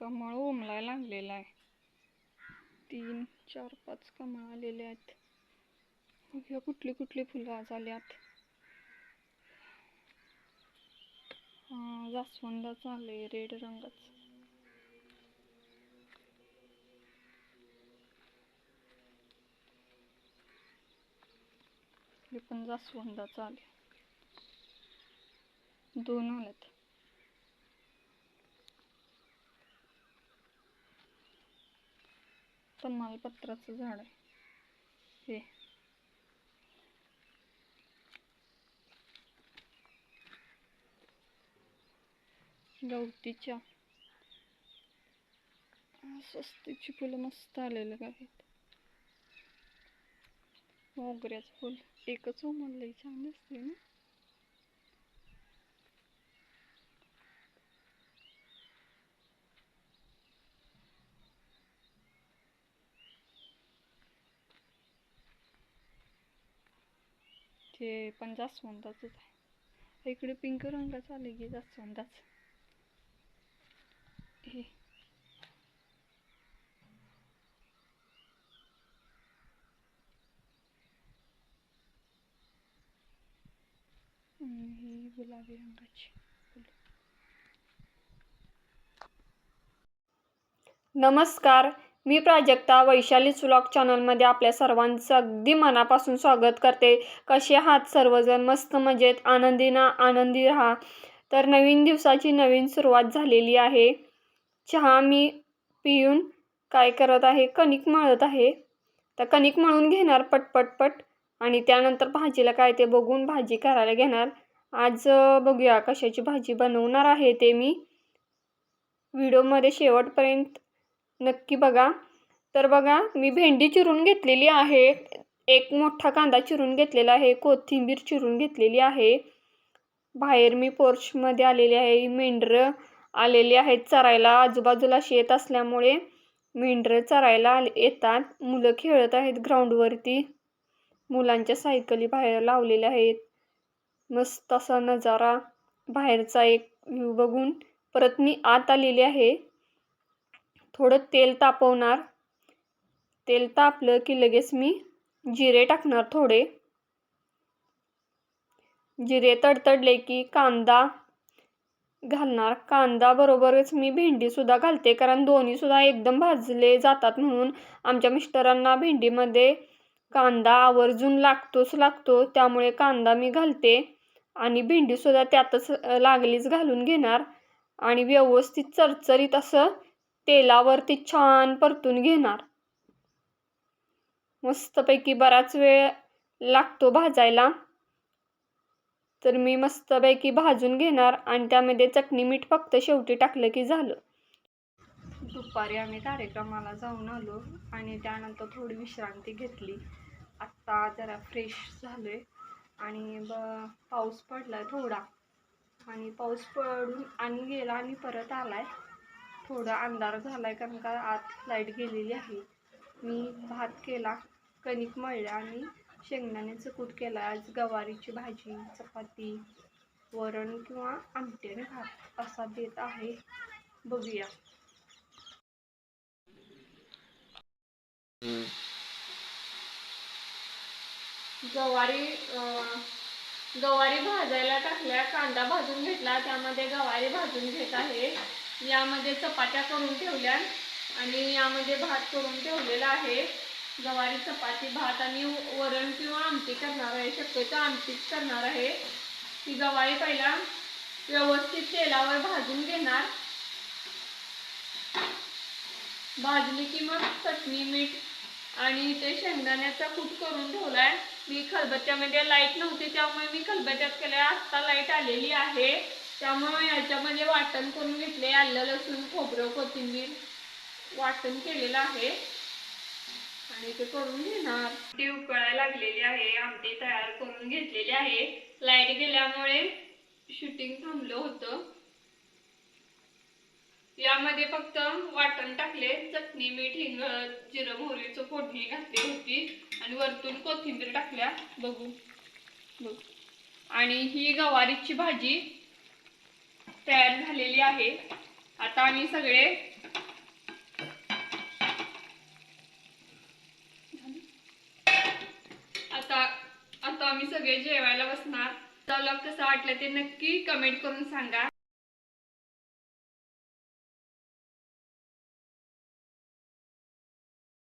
कमळ उमलायला लागलेला आहे. तीन चार पाच कमळ आलेले आहेत. बघूया कुठली कुठली फुलं आज आल्यात. जास्वंदाच आले रेड रंगाचं. हे पण जास्वंदाचं आले दोन आल्यात. तमालपत्राचं झाड आहे. हे. गवतीच्या. स्वस्तीची फुलं मस्त आलेलं आहेत मोगऱ्याचं फुल. एकच हो उमललंय छान असते ना? हे पण जास्वंदाच आहे. इकडे पिंक रंगाचं आले की जास्वंदाच हे. ही गुलाबी रंगाची नमस्कार मी प्राजक्ता वैशाली सुलॉक चॅनलमध्ये आपल्या सर्वांचं अगदी मनापासून स्वागत करते. कसे आहात सर्वजण? मस्त मजेत? आनंदी ना? आनंदी राहा. तर नवीन दिवसाची नवीन सुरुवात झालेली आहे. चहा मी पिऊन काय करत आहे? कणिक मळत आहे. तर कणिक मळून घेणार पटपटपट आणि त्यानंतर भाजीला काय ते बघून भाजी करायला घेणार. आज बघूया कशाची भाजी बनवणार आहे ते मी. व्हिडिओमध्ये शेवटपर्यंत नक्की बघा. तर बघा मी भेंडी चिरून घेतलेली आहे. एक मोठा कांदा चिरून घेतलेला आहे. कोथिंबीर चिरून घेतलेली आहे. बाहेर मी पोर्चमध्ये आलेली आहे. मेंढरं आलेली आहेत चरायला. आजूबाजूला शेत असल्यामुळे मेंढरं चरायला आले येतात. मुलं खेळत आहेत ग्राउंडवरती मुलांच्या सायकली बाहेर लावलेल्या आहेत. मस्त असा नजारा. बाहेरचा एक व्ह्यू बघून परत मी आत आलेली आहे. थोडं तेल तापवणार. तेल तापलं की लगेच मी जिरे टाकणार थोडे. जिरे तडतडले की कांदा घालणार. कांदा बरोबरच मी भेंडीसुद्धा घालते कारण दोन्हीसुद्धा एकदम भाजले जातात म्हणून आमच्या मिस्टरांना भेंडीमध्ये कांदा आवर्जून लागतोच लागतो त्यामुळे कांदा मी घालते आणि भेंडीसुद्धा त्यातच लागलीच घालून घेणार. आणि व्यवस्थित चरचरीत असं तेलावरती छान परतून घेणार. मस्तपैकी बराच वेळ लागतो भाजायला. तर मी मस्तपैकी भाजून घेणार आणि त्यामध्ये चटणी मीठ फक्त शेवटी टाकलं की झालं. दुपारी आम्ही कार्यक्रमाला जाऊन आलो आणि त्यानंतर थोडी विश्रांती घेतली. आत्ता जरा फ्रेश झालोय आणि ब पाऊस पडलाय थोडा. आणि पाऊस पडून आणि गेला आणि परत आलाय. थोडा अंधार झालाय कारण का आत लाइट गेलेली आहे. मी भात केला कणिक मळल्या आणि शेंगदाण्याचं कूट केला. आज गवारीची भाजी चपाती वरण किंवा आमटी आणि भात असा देत आहे. बघूया. गवारी गवारी भाजायला टाकल्या कांदा भाजून घेतला त्यामध्ये गवारी भाजून घेत आहे. यामध्ये चपात्या करून ठेवल्या आणि यामध्ये भात करून ठेवलेला आहे. गवारी चपाती भात आणि वरण किंवा आमटी करणार आहे. शक्यतो आमटीच करणार आहे. ती गवारी पहिला व्यवस्थित तेलावर भाजून घेणार. भाजली की मग चटणी मीठ आणि ते शेंगदाण्याचा कूट करून ठेवलाय. मी खलबत्त्यामध्ये लाइट नव्हती त्यामुळे मी खलबत्त्यात केल्या आत्ता लाइट आलेली आहे. त्यामुळे याच्यामध्ये वाटण करून घेतले. आलं लसूण खोबरं कोथिंबीर वाटण केलेलं आहे. आणि ते करून घेणार. ती उकळायला लागलेली आहे. आमटी तयार करून घेतलेली आहे. लाइट गेल्यामुळे शूटिंग थांबलं होतं. यामध्ये फक्त वाटण टाकले. चटणी मीठ हिंग जिरं मोहरीचं फोडणी घातली होती. आणि वरतून कोथिंबीर टाकल्या. बघू. बघू. आणि ही गवारीची भाजी तयार झालेली आहे. आता आम्ही सगळे आता आता आम्ही सगळे जेवायला बसणार. ब्लॉग कसा वाटलं ते नक्की कमेंट करून सांगा.